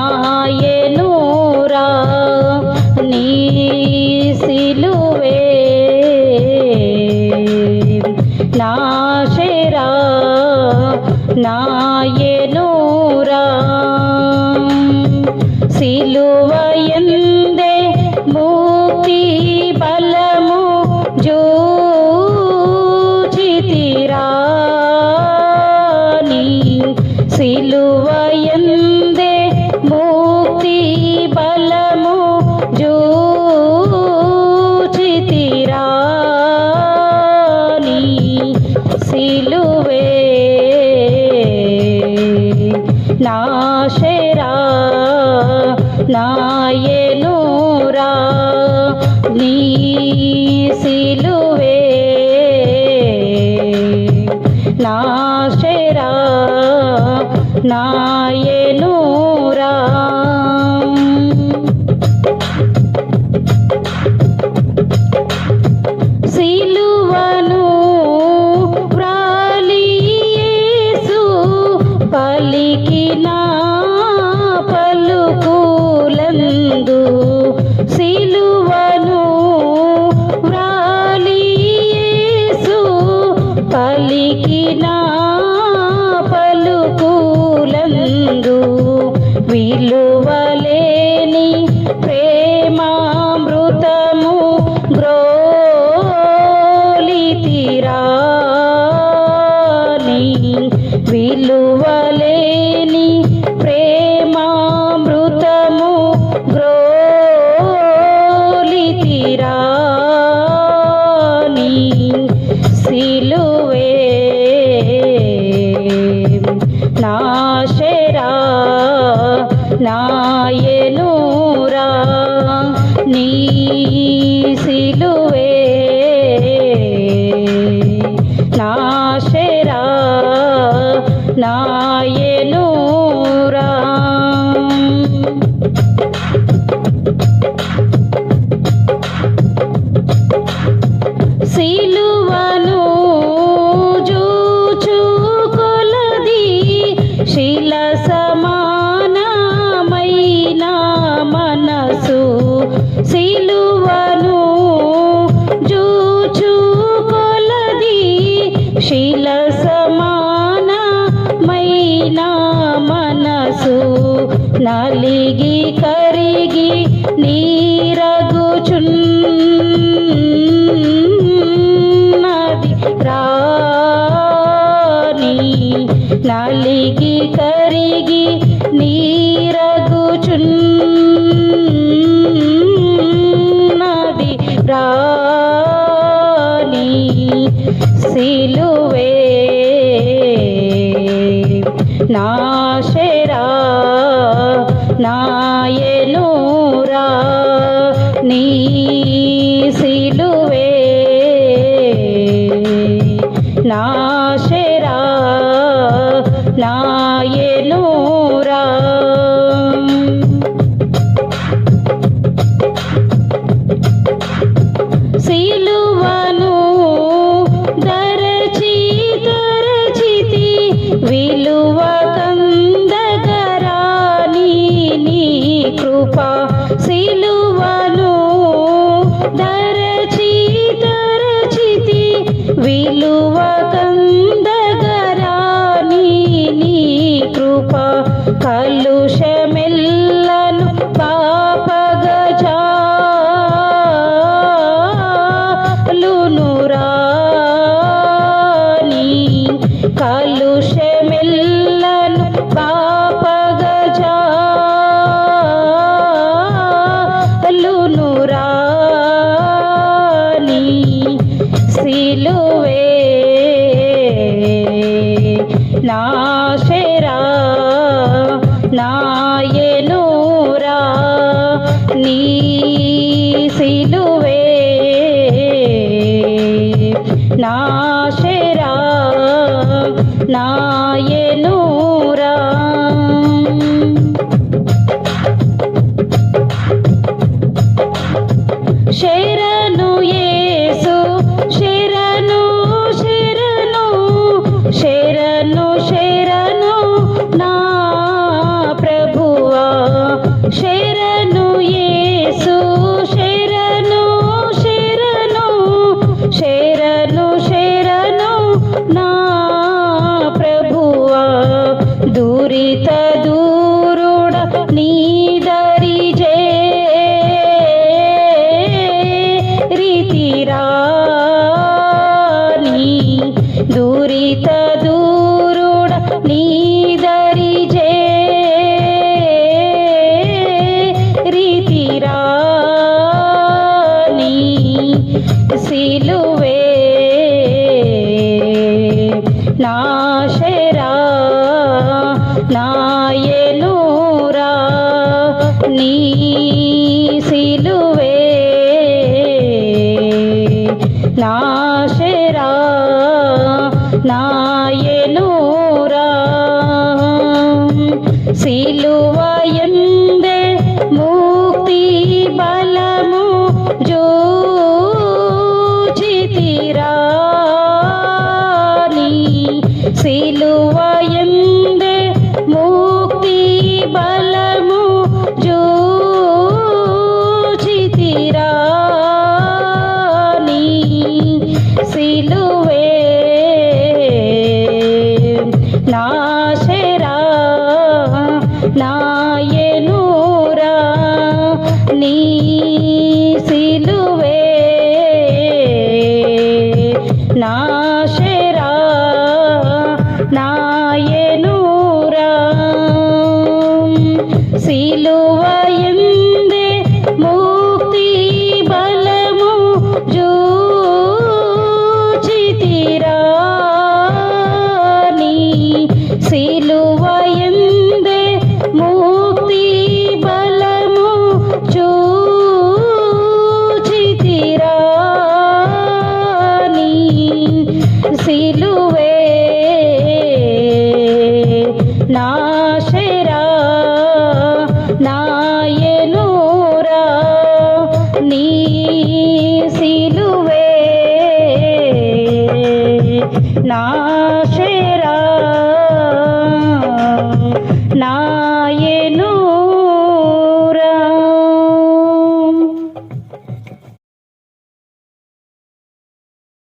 నాయనురా నీ సిలువే. నాశరా నాయనురా సిలువయందే నాయనూరా నీ శిలు నాయనురా నీ సిలువే. నాశరా నాయనురా. సిలువను జూచు శిల సమా మనసు నలిగి కరిగి నీరగుచున్నది రాని నలిగి కరిగి నీరగుచున్నది రాని సిలువే నాశరా నాయనురా నీ సిలువే. నాశరా నాయనురా సిలువను దరచి దరచితి విలువ నాశరా నాయనురా నీ సిలువే. నాశరా నాయనురా దురిత దూరుడ నీదరి రీతిరాని దురిత దూరుడ నీదరి రీతిరాని సిలువే. నాశరా నాయనూరా నీ సిలువే. నాశరా నాయనూరా. సిలువయందే ముక్తి బలము జోచితిరాని సిలువయందే నాయనూరా. సిలువయందే ముక్తి బలము జూచితిరాని. సిలువయందే ముక్తి బలము జూచితిరాని. సిలువే నాశరా సిలువే నాశ